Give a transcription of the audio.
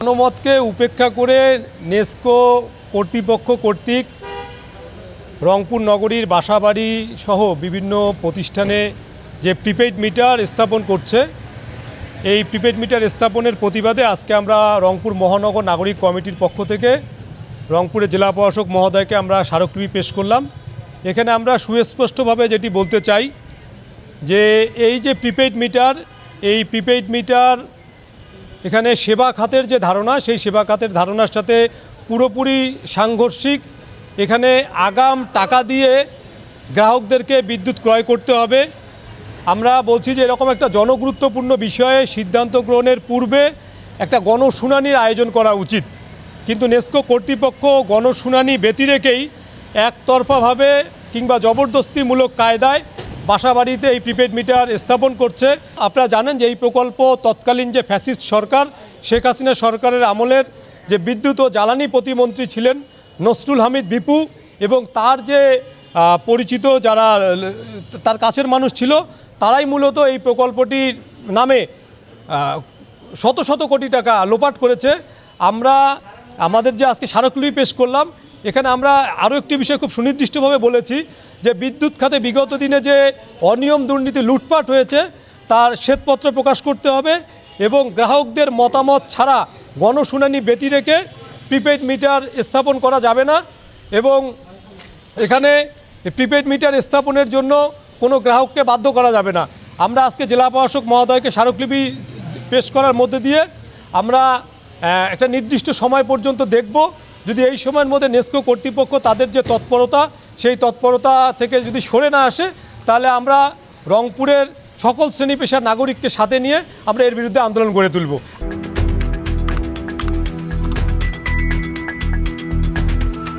জনমতকে উপেক্ষা করে নেস্কো কর্তৃপক্ষ কর্তৃক রংপুর নগরীর বাসাবাড়ি সহ বিভিন্ন প্রতিষ্ঠানে যে প্রিপেইড মিটার স্থাপন করছে, এই প্রিপেইড মিটার স্থাপনের প্রতিবাদে আজকে আমরা রংপুর মহানগর নাগরিক কমিটির পক্ষ থেকে রংপুরের জেলা প্রশাসক মহোদয়কে আমরা স্মারকলিপি পেশ করলাম। এখানে আমরা সুস্পষ্টভাবে যেটি বলতে চাই যে এই যে প্রিপেইড মিটার, এই প্রিপেইড মিটার এখানে সেবা খাতের যে ধারণা, সেই সেবা খাতের ধারণার সাথে পুরোপুরি সাংঘর্ষিক। এখানে আগাম টাকা দিয়ে গ্রাহকদেরকে বিদ্যুৎ ক্রয় করতে হবে। আমরা বলছি যে এরকম একটা জনগুরুত্বপূর্ণ বিষয়ে সিদ্ধান্ত গ্রহণের পূর্বে একটা গণশুনানির আয়োজন করা উচিত। কিন্তু নেস্কো কর্তৃপক্ষ গণশুনানি ব্যতিরেকেই একতরফাভাবে কিংবা জবরদস্তিমূলক কায়দায় বাসাবাড়িতে এই প্রিপেড মিটার স্থাপন করছে। আপনারা জানেন যে এই প্রকল্প তৎকালীন যে ফ্যাসিস্ট সরকার, শেখ হাসিনা সরকারের আমলের যে বিদ্যুৎ ও জ্বালানি প্রতিমন্ত্রী ছিলেন নসরুল হামিদ বিপু এবং তার যে পরিচিত যারা, তার কাছের মানুষ ছিল, তারাই মূলত এই প্রকল্পটির নামে শত শত কোটি টাকা লোপাট করেছে। আমরা, আমাদের যে আজকে স্মারকলিপি পেশ করলাম এখানে আমরা আরও একটি বিষয় খুব সুনির্দিষ্টভাবে বলেছি যে বিদ্যুৎ খাতে বিগত দিনে যে অনিয়ম দুর্নীতি লুটপাট হয়েছে, তার শ্বেতপত্র প্রকাশ করতে হবে এবং গ্রাহকদের মতামত ছাড়া গণশুনানি ব্যতি রেখে প্রিপেড মিটার স্থাপন করা যাবে না এবং এখানে প্রিপেড মিটার স্থাপনের জন্য কোনো গ্রাহককে বাধ্য করা যাবে না। আমরা আজকে জেলা প্রশাসক মহোদয়কে স্মারকলিপি পেশ করার মধ্যে দিয়ে আমরা একটা নির্দিষ্ট সময় পর্যন্ত দেখব যদি এই সময়ের মধ্যে নেস্কো কর্তৃপক্ষ তাদের যে তৎপরতা, সেই তৎপরতা থেকে যদি সরে না আসে, তাহলে আমরা রংপুরের সকল শ্রেণি পেশার নাগরিককে সাথে নিয়ে আমরা এর বিরুদ্ধে আন্দোলন গড়ে তুলব।